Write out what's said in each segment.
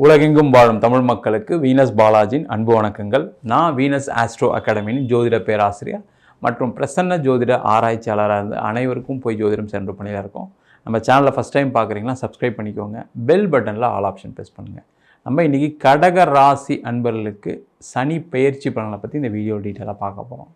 உலகெங்கும் வாழும் தமிழ் மக்களுக்கு வீனஸ் பாலாஜியின் அன்பு வணக்கங்கள். நான் வீனஸ் ஆஸ்ட்ரோ அகாடமியின் ஜோதிட பேராசிரியர் மற்றும் பிரசன்ன ஜோதிட ஆராய்ச்சியாளராக இருந்து அனைவருக்கும் போய் ஜோதிடம் சென்று பணியில் இருக்கோம். நம்ம சேனலில் ஃபஸ்ட் டைம் பார்க்குறீங்களா சப்ஸ்கிரைப் பண்ணிக்கோங்க. பெல் பட்டனில் ஆல் ஆப்ஷன் ப்ரெஸ் பண்ணுங்கள் நம்ம இன்றைக்கி கடக ராசி அன்பர்களுக்கு சனி பயிற்சி பலனை பற்றி இந்த வீடியோ டீட்டெயிலாக பார்க்க போகிறோம்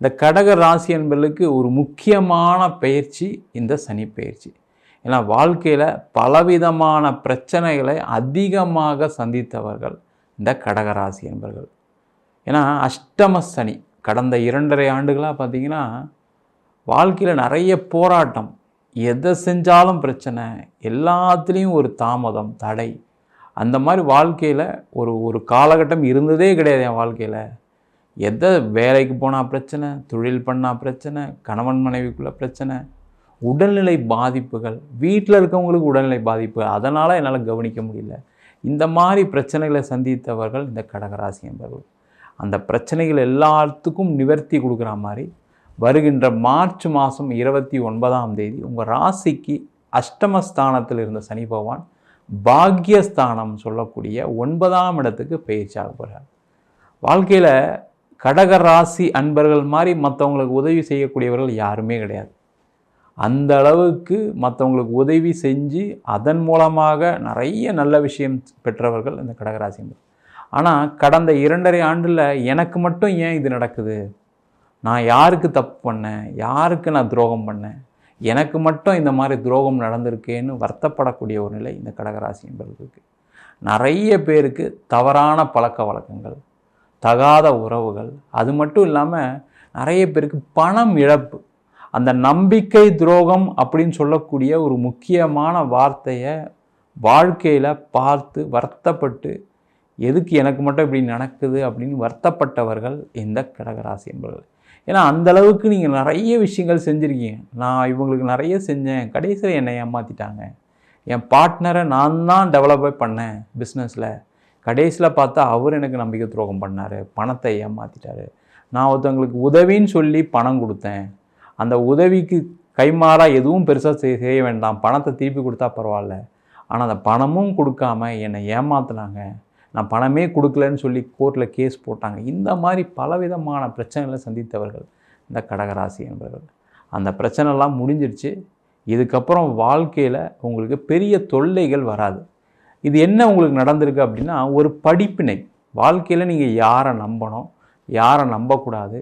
இந்த கடக ராசி அன்பர்களுக்கு ஒரு முக்கியமான பயிற்சி இந்த சனி பயிற்சி. ஏன்னா வாழ்க்கையில் பலவிதமான பிரச்சனைகளை அதிகமாக சந்தித்தவர்கள் இந்த கடகராசி என்பர்கள். ஏன்னா அஷ்டம சனி கடந்த இரண்டரை ஆண்டுகளாக பார்த்தீங்கன்னா வாழ்க்கையில் நிறைய போராட்டம் எதை செஞ்சாலும் பிரச்சனை எல்லாத்துலேயும் ஒரு தாமதம் தடை. அந்த மாதிரி வாழ்க்கையில் ஒரு ஒரு காலகட்டம் இருந்ததே கிடையாது என் வாழ்க்கையில். எதை வேலைக்கு போனால் பிரச்சனை தொழில் பண்ணால் பிரச்சனை கணவன் மனைவிக்குள்ள பிரச்சனை உடல்நிலை பாதிப்புகள் வீட்டில் இருக்கவங்களுக்கு உடல்நிலை பாதிப்பு அதனால் என்னால் கவனிக்க முடியல. இந்த மாதிரி பிரச்சனைகளை சந்தித்தவர்கள் இந்த கடகராசி என்பவர்கள் அந்த பிரச்சனைகள் எல்லாத்துக்கும் நிவர்த்தி கொடுக்குற மாதிரி வருகின்ற மார்ச் மாதம் இருபத்தி ஒன்பதாம் தேதி உங்கள் ராசிக்கு அஷ்டமஸ்தானத்தில் இருந்த சனி பகவான் பாக்யஸ்தானம் சொல்லக்கூடிய ஒன்பதாம் இடத்துக்கு பயிற்சியாக போகிறார் வாழ்க்கையில் கடக ராசி அன்பர்கள் மாதிரி மற்றவங்களுக்கு உதவி செய்யக்கூடியவர்கள் யாருமே கிடையாது. அந்த அளவுக்கு மற்றவங்களுக்கு உதவி செஞ்சு அதன் மூலமாக நிறைய நல்ல விஷயம் பெற்றவர்கள் இந்த கடகராசி ஆனால் கடந்த இரண்டரை ஆண்டில் எனக்கு மட்டும் ஏன் இது நடக்குது? நான் யாருக்கு தப்பு பண்ணேன்? யாருக்கு நான் துரோகம் பண்ணேன்? எனக்கு மட்டும் இந்த மாதிரி துரோகம் நடந்திருக்கேன்னு வருத்தப்படக்கூடிய ஒரு நிலை இந்த கடகராசி நிறைய பேருக்கு தவறான பழக்க வழக்கங்கள் தகாத உறவுகள் அது மட்டும் இல்லாமல் நிறைய பேருக்கு பணம் இழப்பு. அந்த நம்பிக்கை துரோகம் அப்படின்னு சொல்லக்கூடிய ஒரு முக்கியமான வார்த்தையை வாழ்க்கையில் பார்த்து வருத்தப்பட்டு எதுக்கு எனக்கு மட்டும் இப்படி நடக்குது? அப்படின்னு வருத்தப்பட்டவர்கள் இந்த கடகராசி என்பவர்கள். ஏன்னா அந்த அளவுக்கு நீங்கள் நிறைய விஷயங்கள் செஞ்சுருக்கீங்க. நான் இவங்களுக்கு நிறைய செஞ்சேன். கடைசியில் என்னை ஏமாற்றிட்டாங்க என் பார்ட்னரை நான் தான் டெவலப்பே பண்ணேன் பிஸ்னஸில் கடைசியில் பார்த்தா அவர் எனக்கு நம்பிக்கை துரோகம் பண்ணார். பணத்தை ஏமாற்றிட்டாரு நான் ஒருத்தவங்களுக்கு உதவின்னு சொல்லி பணம் கொடுத்தேன். அந்த உதவிக்கு கைமாறாக எதுவும் பெருசாக செய் செய்ய வேண்டாம். பணத்தை திருப்பி கொடுத்தா பரவாயில்ல. ஆனால் அந்த பணமும் கொடுக்காம என்னை ஏமாத்தினாங்க. நான் பணமே கொடுக்கலன்னு சொல்லி கோர்ட்டில் கேஸ் போட்டாங்க. இந்த மாதிரி பலவிதமான பிரச்சனைகளை சந்தித்தவர்கள் இந்த கடகராசி என்பவர்கள். அந்த பிரச்சனைலாம் முடிஞ்சிருச்சு. இதுக்கப்புறம் வாழ்க்கையில் உங்களுக்கு பெரிய தொல்லைகள் வராது. இது என்ன உங்களுக்கு நடந்திருக்கு அப்படின்னா ஒரு படிப்பினை. வாழ்க்கையில் நீங்கள் யாரை நம்பணும்? யாரை நம்பக்கூடாது?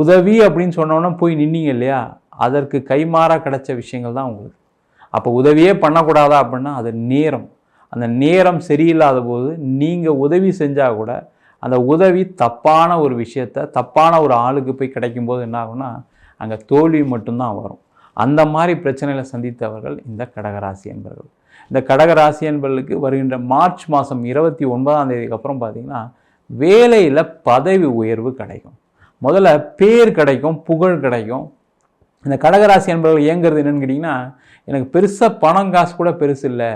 உதவி அப்படின்னு சொன்னோன்னா போய் நின்னீங்க இல்லையா? அதற்கு கைமாறாக கிடைச்ச விஷயங்கள் தான் உங்களுக்கு. அப்போ உதவியே பண்ணக்கூடாதா அப்படின்னா அது நேரம். அந்த நேரம் சரியில்லாத போது நீங்கள் உதவி செஞ்சால் கூட அந்த உதவி தப்பான ஒரு விஷயத்த தப்பான ஒரு ஆளுக்கு போய் கிடைக்கும்போது என்ன ஆகும்னா அங்கே தோல்வி மட்டும்தான் வரும். அந்த மாதிரி பிரச்சனைகளை சந்தித்தவர்கள் இந்த கடகராசி என்பர்கள். இந்த கடகராசி என்பர்களுக்கு வருகின்ற மார்ச் மாதம் இருபத்தி ஒன்பதாம் தேதிக்கு அப்புறம் பார்த்திங்கன்னா வேலையில் பதவி உயர்வு கிடைக்கும். முதல்ல பேர் கிடைக்கும் புகழ் கிடைக்கும். இந்த கடகராசி என்பவர்கள் இயங்குறது என்னன்னு கேட்டிங்கன்னா எனக்கு பெருசாக பணம் காசு கூட பெருசு இல்லை.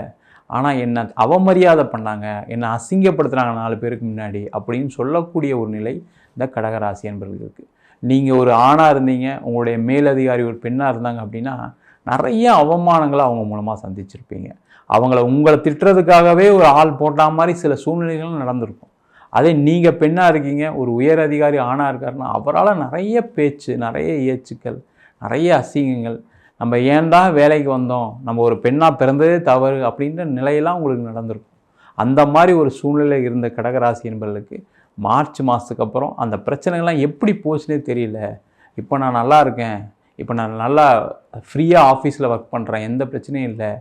ஆனால் என்னை அவமரியாதை பண்ணாங்க என்னை அசிங்கப்படுத்துகிறாங்க நாலு பேருக்கு முன்னாடி அப்படின்னு சொல்லக்கூடிய ஒரு நிலை இந்த கடகராசி என்பவர்களுக்கு இருக்குது நீங்கள் ஒரு ஆணாக இருந்தீங்க உங்களுடைய மேலதிகாரி ஒரு பெண்ணாக இருந்தாங்க அப்படின்னா நிறைய அவமானங்களை அவங்க மூலமாக சந்திச்சிருப்பீங்க. அவங்கள உங்களை திட்டுறதுக்காகவே ஒரு ஆள் போட்டால் மாதிரி சில சூழ்நிலைகளும் நடந்திருக்கும். அதே நீங்கள் பெண்ணாக இருக்கீங்க ஒரு உயர் அதிகாரி ஆணாக இருக்காருன்னா அவரால் நிறைய பேச்சு நிறைய ஏச்சுக்கள் நிறைய அசிங்கங்கள். நம்ம ஏன்டா வேலைக்கு வந்தோம்? நம்ம ஒரு பெண்ணாக பிறந்ததே தவறு அப்படின்ற நிலையெல்லாம் உங்களுக்கு நடந்திருக்கும். அந்த மாதிரி ஒரு சூழ்நிலை இருந்த கடகராசி என்பவர்களுக்கு மார்ச் மாதத்துக்கு அப்புறம் அந்த பிரச்சனைகள்லாம் எப்படி போச்சுன்னே தெரியல. இப்போ நான் நல்லா இருக்கேன். இப்போ நான் நல்லா ஃப்ரீயாக ஆஃபீஸில் ஒர்க் பண்ணுறேன் எந்த பிரச்சனையும் இல்லை.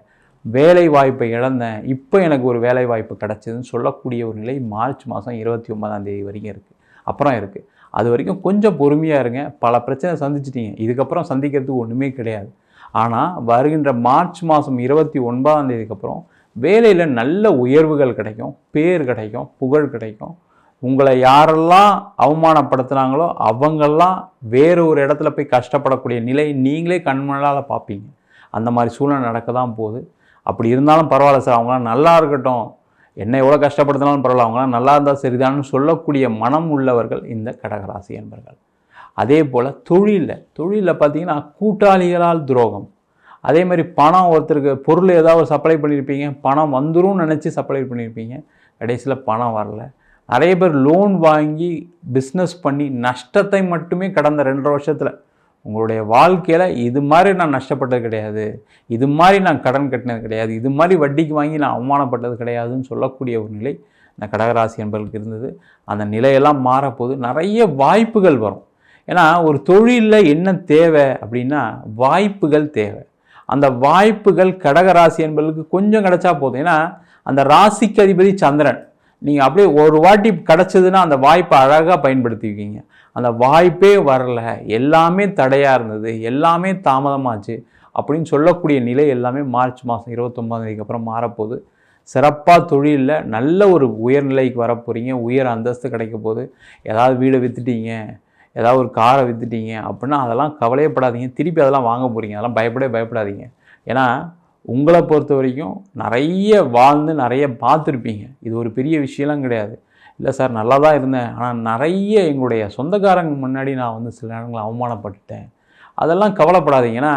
வேலை வாய்ப்பை இழந்தேன் இப்போ எனக்கு ஒரு வேலை வாய்ப்பு கிடச்சிதுன்னு சொல்லக்கூடிய ஒரு நிலை மார்ச் மாதம் இருபத்தி ஒன்பதாம் தேதி வரைக்கும் இருக்குது அப்புறம் இருக்குது அது வரைக்கும் கொஞ்சம் பொறுமையாக இருங்க. பல பிரச்சனை சந்திச்சிட்டிங்க. இதுக்கப்புறம் சந்திக்கிறதுக்கு ஒன்றுமே கிடையாது. ஆனால் வருகின்ற மார்ச் மாதம் இருபத்தி ஒன்பதாம் தேதிக்கு அப்புறம் வேலையில் நல்ல உயர்வுகள் கிடைக்கும். பேர் கிடைக்கும். புகழ் கிடைக்கும். உங்களை யாரெல்லாம் அவமானப்படுத்துனாங்களோ அவங்கெல்லாம் வேறு ஒரு இடத்துல போய் கஷ்டப்படக்கூடிய நிலை நீங்களே கண்மணால் பார்ப்பீங்க. அந்த மாதிரி சூழ்நிலை நடக்க தான் போகுது. அப்படி இருந்தாலும் பரவாயில்ல சார். அவங்களாம் நல்லா இருக்கட்டும். என்ன எவ்வளோ கஷ்டப்படுத்தினாலும் பரவாயில்ல. அவங்களாம் நல்லா இருந்தால் சரிதான்னு சொல்லக்கூடிய மனம் உள்ளவர்கள் இந்த கடகராசி என்பர்கள். அதே போல் தொழிலில். தொழிலில் பார்த்தீங்கன்னா கூட்டாளிகளால் துரோகம். அதே மாதிரி பணம் ஒருத்தருக்கு பொருள் ஏதாவது சப்ளை பண்ணியிருப்பீங்க பணம் வந்துடும் நினச்சி சப்ளை பண்ணியிருப்பீங்க கடைசியில் பணம் வரல. நிறைய பேர் லோன் வாங்கி பிஸ்னஸ் பண்ணி நஷ்டத்தை மட்டுமே கடந்த ரெண்டரை வருஷத்தில் உங்களுடைய வாழ்க்கையில் இது மாதிரி நான் நஷ்டப்பட்டது கிடையாது. இது மாதிரி நான் கடன் கட்டினது கிடையாது. இது மாதிரி வட்டிக்கு வாங்கி நான் அவமானப்பட்டது கிடையாதுன்னு சொல்லக்கூடிய ஒரு நிலை இந்த கடகராசி என்பதற்கு இருந்தது. அந்த நிலையெல்லாம் மாறப்போது நிறைய வாய்ப்புகள் வரும். ஏன்னா ஒரு தொழிலில் என்ன தேவை அப்படின்னா வாய்ப்புகள் தேவை. அந்த வாய்ப்புகள் கடகராசி என்பதற்கு கொஞ்சம் கிடைச்சா போதும். ஏன்னா அந்த ராசிக்கு அதிபதி சந்திரன். நீங்கள் அப்படியே ஒரு வாட்டி கிடச்சதுன்னா அந்த வாய்ப்பை அழகாக பயன்படுத்திக்குவீங்க அந்த வாய்ப்பே வரல. எல்லாமே தடையாக இருந்தது. எல்லாமே தாமதமாச்சு அப்படின்னு சொல்லக்கூடிய நிலை எல்லாமே மார்ச் மாதம் இருபத்தொம்பதாந்தேதிக்கு அப்புறம் மாறப்போகுது. சிறப்பாக தொழிலில் நல்ல ஒரு உயர்நிலைக்கு வரப்போகிறீங்க உயர் அந்தஸ்து கிடைக்க போகுது. ஏதாவது வீடை விற்றுட்டீங்க ஏதாவது ஒரு காரை விற்றுட்டீங்க அப்படின்னா அதெல்லாம் கவலையப்படாதீங்க திருப்பி அதெல்லாம் வாங்க போகிறீங்க அதெல்லாம் பயப்படவே பயப்படாதீங்க. ஏன்னா உங்களை பொறுத்த வரைக்கும் நிறைய வாழ்ந்து நிறைய பார்த்துருப்பீங்க. இது ஒரு பெரிய விஷயம்லாம் கிடையாது. இல்லை சார் நல்லா தான் இருந்தேன். ஆனால் நிறைய எங்களுடைய சொந்தக்காரங்க முன்னாடி நான் வந்து சில நேரங்களில் அவமானப்பட்டுட்டேன். அதெல்லாம் கவலைப்படாதீங்கன்னா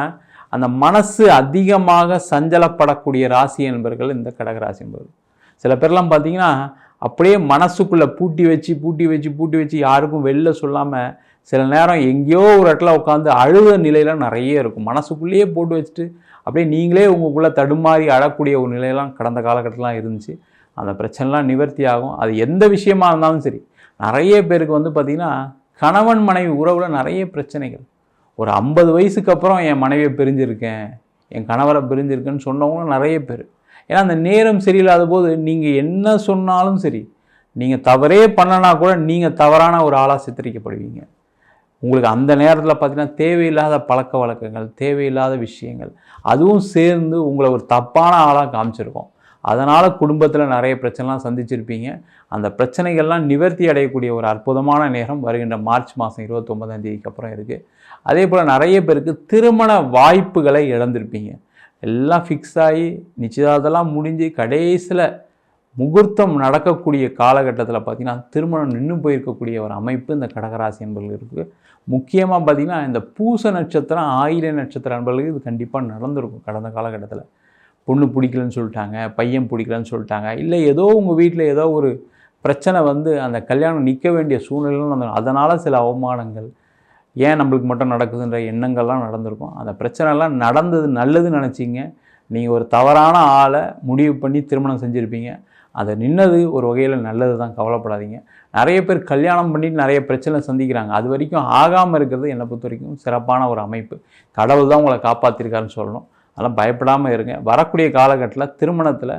அந்த மனசு அதிகமாக சஞ்சலப்படக்கூடிய ராசி என்பர்கள் இந்த கடகராசி என்பது சில பேர்லாம் பார்த்தீங்கன்னா அப்படியே மனசுக்குள்ளே பூட்டி வச்சு பூட்டி வச்சு பூட்டி வச்சு யாருக்கும் வெளில சொல்லாமல் சில நேரம் எங்கேயோ ஒரு இடத்துல உட்காந்து அழுத நிலையெல்லாம் நிறைய இருக்கும். மனசுக்குள்ளேயே போட்டு வச்சுட்டு அப்படியே நீங்களே உங்களுக்குள்ளே தடுமாறி அழக்கூடிய ஒரு நிலையெல்லாம் கடந்த காலகட்டத்திலாம் இருந்துச்சு. அந்த பிரச்சனைலாம் நிவர்த்தி ஆகும். அது எந்த விஷயமா இருந்தாலும் சரி. நிறைய பேருக்கு வந்து பார்த்திங்கன்னா கணவன் மனைவி உறவில் நிறைய பிரச்சனைகள். ஒரு ஐம்பது வயசுக்கு அப்புறம் என் மனைவியை பிரிஞ்சிருக்கேன் என் கணவரை பிரிஞ்சிருக்கேன்னு சொன்னவங்களும் நிறைய பேர். ஏன்னா அந்த நேரம் சரியில்லாத போது நீங்கள் என்ன சொன்னாலும் சரி நீங்கள் தவறே பண்ணனா கூட நீங்கள் தவறான ஒரு ஆளாக சித்தரிக்கப்படுவீங்க. உங்களுக்கு அந்த நேரத்தில் பார்த்திங்கன்னா தேவையில்லாத பழக்க வழக்கங்கள் தேவையில்லாத விஷயங்கள் அதுவும் சேர்ந்து உங்களை ஒரு தப்பான ஆளாக காமிச்சிருக்கோம். அதனால் குடும்பத்தில் நிறைய பிரச்சனைலாம் சந்திச்சிருப்பீங்க. அந்த பிரச்சனைகள்லாம் நிவர்த்தி அடையக்கூடிய ஒரு அற்புதமான நேரம் வருகின்ற மார்ச் மாதம் இருபத்தொம்பதாம் தேதிக்கு அப்புறம் இருக்குது அதே போல் நிறைய பேருக்கு திருமண வாய்ப்புகளை இழந்திருப்பீங்க. எல்லாம் ஃபிக்ஸ் ஆகி நிச்சயதார்த்தெல்லாம் முடிஞ்சு கடைசியில் முகூர்த்தம் நடக்கக்கூடிய காலகட்டத்தில் பார்த்திங்கன்னா திருமணம் நின்று போயிருக்கக்கூடிய ஒரு அமைப்பு இந்த கடகராசி என்பர்கள் இருக்குது முக்கியமாக பார்த்திங்கன்னா இந்த பூச நட்சத்திரம் ஆயிர நட்சத்திர அன்பர்களுக்கு இது கண்டிப்பாக நடந்திருக்கும். கடந்த காலகட்டத்தில். பொண்ணு பிடிக்கலன்னு சொல்லிட்டாங்க பையன் பிடிக்கலன்னு சொல்லிட்டாங்க இல்லை ஏதோ உங்கள் வீட்டில் ஏதோ ஒரு பிரச்சனை வந்து அந்த கல்யாணம் நிற்க வேண்டிய சூழ்நிலை அதனால் சில அவமானங்கள் ஏன் நம்மளுக்கு மட்டும் நடக்குதுன்ற எண்ணங்கள்லாம் நடந்திருக்கும். அந்த பிரச்சனைலாம் நடந்தது நல்லதுன்னு நினச்சிங்க. நீங்கள் ஒரு தவறான ஆளை முடிவு பண்ணி திருமணம் செஞ்சுருப்பீங்க. அதை நின்னது ஒரு வகையில் நல்லது தான் கவலைப்படாதீங்க. நிறைய பேர் கல்யாணம் பண்ணிட்டு நிறைய பிரச்சனை சந்திக்கிறாங்க. அது வரைக்கும் ஆகாமல் இருக்கிறது என்னை பொறுத்த வரைக்கும் சிறப்பான ஒரு அமைப்பு. கடவுள் தான் உங்களை காப்பாற்றிருக்காருன்னு சொல்லணும். அதெல்லாம் பயப்படாமல் இருங்க. வரக்கூடிய காலகட்டத்தில் திருமணத்தில்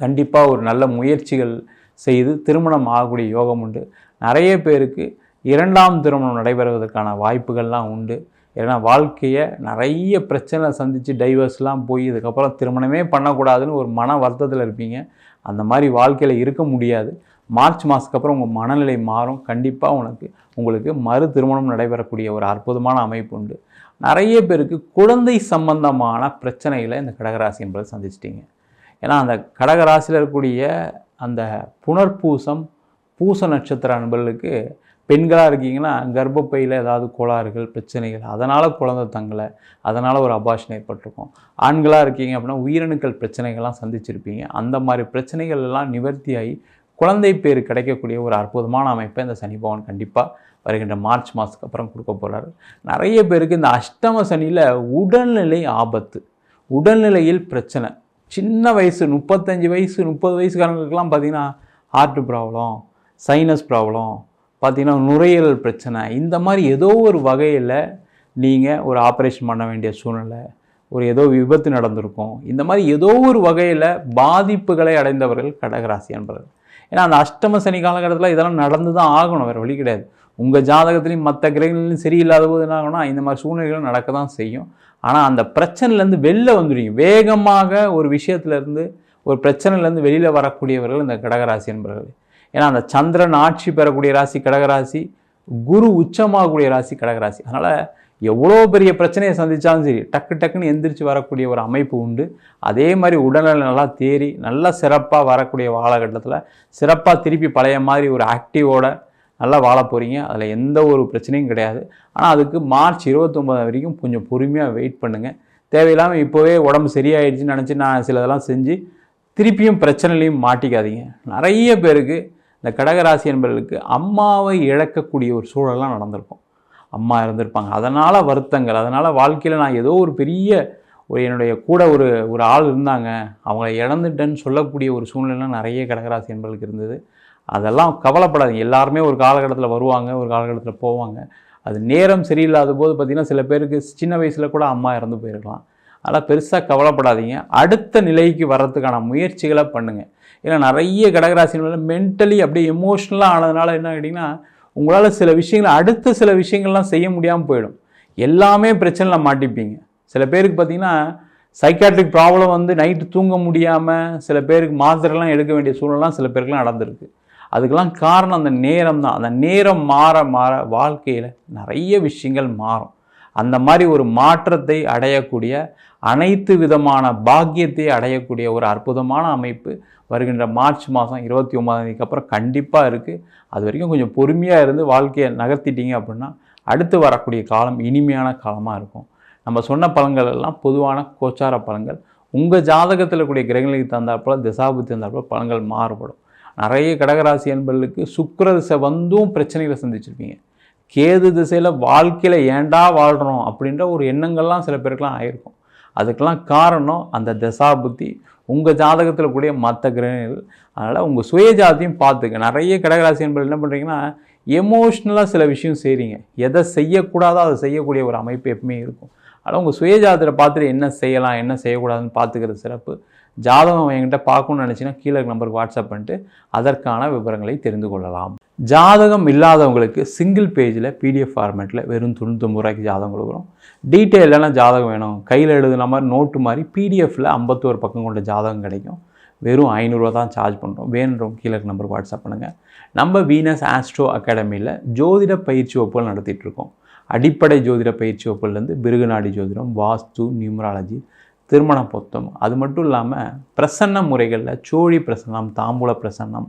கண்டிப்பாக ஒரு நல்ல முயற்சிகள் செய்து திருமணம் ஆகக்கூடிய யோகம் உண்டு. நிறைய பேருக்கு இரண்டாம் திருமணம் நடைபெறுவதற்கான வாய்ப்புகள்லாம் உண்டு. ஏன்னா வாழ்க்கையை நிறைய பிரச்சனை சந்தித்து டைவர்ஸ்லாம் போய் இதுக்கப்புறம் திருமணமே பண்ணக்கூடாதுன்னு ஒரு மன வருத்தத்தில் இருப்பீங்க. அந்த மாதிரி வாழ்க்கையில் இருக்க முடியாது. மார்ச் மாதத்துக்கு அப்புறம் உங்கள் மனநிலை மாறும். கண்டிப்பாக உனக்கு உங்களுக்கு மறு திருமணம் நடைபெறக்கூடிய ஒரு அற்புதமான அமைப்பு உண்டு. நிறைய பேருக்கு குழந்தை சம்பந்தமான பிரச்சனைகளை இந்த கடகராசி என்பதை சந்திச்சிட்டிங்க. ஏன்னா அந்த கடகராசியில் இருக்கக்கூடிய அந்த புனர்பூசம் பூச நட்சத்திர அன்பர்களுக்கு பெண்களாக இருக்கீங்கன்னா கர்ப்பப்பையில் ஏதாவது கோளாறுகள் பிரச்சனைகள் அதனால் குழந்தை தங்கலை அதனால் ஒரு அபாஷன் ஏற்பட்டிருக்கும். ஆண்களாக இருக்கீங்க அப்படின்னா உயிரணுக்கள் பிரச்சனைகள்லாம் சந்திச்சிருப்பீங்க. அந்த மாதிரி பிரச்சனைகள் எல்லாம் நிவர்த்தியாகி குழந்தை பேர் கிடைக்கக்கூடிய ஒரு அற்புதமான அமைப்பை இந்த சனி பகவான் கண்டிப்பாக வருகின்ற மார்ச் மாதத்துக்கு அப்புறம் கொடுக்க போகிறாரு நிறைய பேருக்கு இந்த அஷ்டம சனியில் உடல்நிலை ஆபத்து உடல்நிலையில் பிரச்சனை. சின்ன வயசு முப்பத்தஞ்சு வயசு முப்பது வயசுக்காரங்களுக்கெல்லாம் பார்த்திங்கன்னா ஹார்ட் ப்ராப்ளம் சைனஸ் ப்ராப்ளம் பார்த்திங்கன்னா நுரையீரல் பிரச்சனை. இந்த மாதிரி ஏதோ ஒரு வகையில் நீங்கள் ஒரு ஆப்ரேஷன் பண்ண வேண்டிய சூழ்நிலை ஒரு ஏதோ விபத்து நடந்திருக்கும். இந்த மாதிரி ஏதோ ஒரு வகையில் பாதிப்புகளை அடைந்தவர்கள் கடகராசி என்பவர்கள் ஏன்னா அந்த அஷ்டம சனி காலகட்டத்தில் இதெல்லாம் நடந்து தான் ஆகணும் வேறு வழி கிடையாது. உங்கள் ஜாதகத்துலேயும் மற்ற கிரகங்களையும் சரியில்லாத போது என்ன ஆகும்னா இந்த மாதிரி சூழ்நிலைகள் நடக்க தான் செய்யும். ஆனால் அந்த பிரச்சனைலேருந்து வெளில வந்துடுவீங்க. வேகமாக ஒரு விஷயத்துலேருந்து ஒரு பிரச்சனையிலேருந்து வெளியில் வரக்கூடியவர்கள் இந்த கடகராசி என்பவர்கள். ஏன்னா அந்த சந்திரன் ஆட்சி பெறக்கூடிய ராசி கடகராசி குரு உச்சமாகக்கூடிய ராசி கடகராசி. அதனால் எவ்வளோ பெரிய பிரச்சனையை சந்தித்தாலும் சரி டக்கு டக்குன்னு எந்திரிச்சு வரக்கூடிய ஒரு அமைப்பு உண்டு. அதே மாதிரி உடல்நிலை நல்லா தேறி நல்லா சிறப்பாக வரக்கூடிய காலகட்டத்தில் சிறப்பாக திருப்பி பழைய மாதிரி ஒரு ஆக்டிவோட நல்லா வாழ போகிறீங்க அதில் எந்த ஒரு பிரச்சனையும் கிடையாது. ஆனால் அதுக்கு மார்ச் இருபத்தொம்பது வரைக்கும் கொஞ்சம் பொறுமையாக வெயிட் பண்ணுங்கள் தேவையில்லாமல் இப்போவே உடம்பு சரியாயிடுச்சுன்னு நினச்சி நான் சிலதெல்லாம் செஞ்சு திருப்பியும் பிரச்சனையிலையும் மாட்டிக்காதீங்க. நிறைய பேருக்கு இந்த கடகராசி என்பவர்களுக்கு அம்மாவை இழக்கக்கூடிய ஒரு சூழலாம் நடந்திருக்கும். அம்மா இருந்திருப்பாங்க. அதனால் வருத்தங்கள் அதனால் வாழ்க்கையில் நான் ஏதோ ஒரு பெரிய ஒரு என்னுடைய கூட ஒரு ஒரு ஆள் இருந்தாங்க. அவங்கள இழந்துட்டேன்னு சொல்லக்கூடிய ஒரு சூழ்நிலை நிறைய கடகராசி என்பவர்களுக்கு இருந்தது. அதெல்லாம் கவலைப்படாதீங்க. எல்லாருமே ஒரு காலகட்டத்தில் வருவாங்க ஒரு காலகட்டத்தில் போவாங்க. அது நேரம் சரியில்லாத போது பார்த்திங்கன்னா சில பேருக்கு சின்ன வயசில் கூட அம்மா இறந்து போயிருக்கலாம். அதெல்லாம் பெருசாக கவலைப்படாதீங்க. அடுத்த நிலைக்கு வர்றதுக்கான முயற்சிகளை பண்ணுங்கள் ஏன்னா நிறைய கடகராசி மென்டலி அப்படியே எமோஷ்னலாக ஆனதுனால என்ன கேட்டிங்கன்னா உங்களால் சில விஷயங்கள் அடுத்த சில விஷயங்கள்லாம் செய்ய முடியாமல் போயிடும். எல்லாமே பிரச்சனையில் மாட்டிப்பீங்க. சில பேருக்கு பார்த்தீங்கன்னா சைக்காட்ரிக் ப்ராப்ளம் வந்து நைட்டு தூங்க முடியாமல் சில பேருக்கு மாத்திரைலாம் எடுக்க வேண்டிய சூழலாம் சில பேருக்குலாம் நடந்திருக்கு. அதுக்கெல்லாம் காரணம் அந்த நேரம் தான். அந்த நேரம் மாற மாற வாழ்க்கையில் நிறைய விஷயங்கள் மாறும். அந்த மாதிரி ஒரு மாற்றத்தை அடையக்கூடிய அனைத்து விதமான பாக்கியத்தை அடையக்கூடிய ஒரு அற்புதமான அமைப்பு வருகின்ற மார்ச் மாதம் இருபத்தி ஒன்பதாம் அப்புறம் கண்டிப்பாக இருக்குது அது வரைக்கும் கொஞ்சம் பொறுமையாக இருந்து வாழ்க்கையை நகர்த்திட்டீங்க அப்படின்னா அடுத்து வரக்கூடிய காலம் இனிமையான காலமாக இருக்கும். நம்ம சொன்ன பழங்கள் எல்லாம் பொதுவான கோச்சார பழங்கள் உங்கள் ஜாதகத்தில் கூடிய கிரகங்களுக்கு தந்தாற்போல திசாபுத்தி தந்தாற்போல பழங்கள் மாறுபடும். நிறைய கடகராசி என்பர்களுக்கு சுக்கர திசை வந்தும் பிரச்சனைகளை சந்திச்சிருப்பீங்க. கேது திசையில் வாழ்க்கையில் ஏண்டா வாழ்கிறோம் அப்படின்ற ஒரு எண்ணங்கள்லாம் சில பேருக்கெலாம் ஆயிருக்கும். அதுக்கெல்லாம் காரணம் அந்த தசாபுத்தி உங்கள் ஜாதகத்தில் கூடிய மற்ற கிரகங்கள். அதனால் உங்கள் சுய ஜாதியும் பார்த்துக்க. நிறைய கடகராசி என்பது என்ன பண்ணுறீங்கன்னா எமோஷ்னலாக சில விஷயம் செய்கிறீங்க எதை செய்யக்கூடாதோ அதை செய்யக்கூடிய ஒரு அமைப்பு எப்பவுமே இருக்கும். அதனால் உங்கள் சுயஜாதத்தில் பார்த்துட்டு என்ன செய்யலாம் என்ன செய்யக்கூடாதுன்னு பார்த்துக்கிறது சிறப்பு. ஜாதகம் என்கிட்ட பார்க்கணும்னு நினச்சிங்கன்னா கீழே நம்பருக்கு வாட்ஸ்அப் பண்ணிட்டு அதற்கான விவரங்களை தெரிந்து கொள்ளலாம். ஜாதகம் இல்லாதவங்களுக்கு சிங்கிள் பேஜில் பிடிஎஃப் ஃபார்மேட்டில் வெறும் தொண்ணூத்தொம்பது ரூபாய்க்கு ஜாதகம் கொடுக்குறோம். டீட்டெயிலான ஜாதகம் வேணும். கையில் எழுதுன மாதிரி நோட்டு மாதிரி பிடிஎஃப்பில் ஐம்பத்தோரு பக்கம் கொண்ட ஜாதகம் கிடைக்கும். வெறும் ஐநூறுரூவா தான் சார்ஜ் பண்ணுறோம் வேணுன்றவங்க கீழே நம்பருக்கு வாட்ஸ்அப் பண்ணுங்கள் நம்ம வீனஸ் ஆஸ்ட்ரோ அகாடமியில் ஜோதிட பயிற்சி வகுப்புகள் நடத்திட்டுருக்கோம் அடிப்படை ஜோதிட பயிற்சி வகுப்புலேருந்து பிருகுநாடி ஜோதிடம் வாஸ்து நியூமராலஜி திருமண பொத்தம். அது மட்டும் இல்லாமல் பிரசன்ன முறைகளில் சோழி பிரசன்னம் தாம்பூல பிரசன்னம்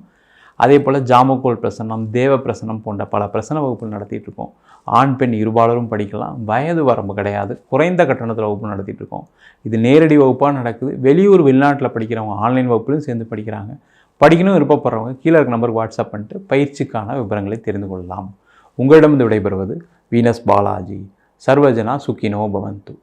அதே போல் ஜாமக்கோல் பிரசன்னம் தேவ பிரசன்னம் போன்ற பல பிரசன்ன வகுப்புகள் நடத்திட்டு இருக்கோம். ஆண் பெண் இருபாலரும் படிக்கலாம். வயது வரம்பு கிடையாது. குறைந்த கட்டணத்தில் வகுப்பு நடத்திட்டு இருக்கோம். இது நேரடி வகுப்பாக நடக்குது. வெளியூர் வெளிநாட்டில் படிக்கிறவங்க ஆன்லைன் வகுப்புலையும் சேர்ந்து படிக்கிறாங்க. படிக்கணும் விருப்பப்படுறவங்க கீழே இருக்க நம்பருக்கு வாட்ஸ்அப் பண்ணிட்டு பயிற்சிக்கான விவரங்களை தெரிந்து கொள்ளலாம். உங்களிடம் விடைபெறுவது வீனஸ் பாலாஜி. சர்வஜனா சுக்கினோ பவந்து.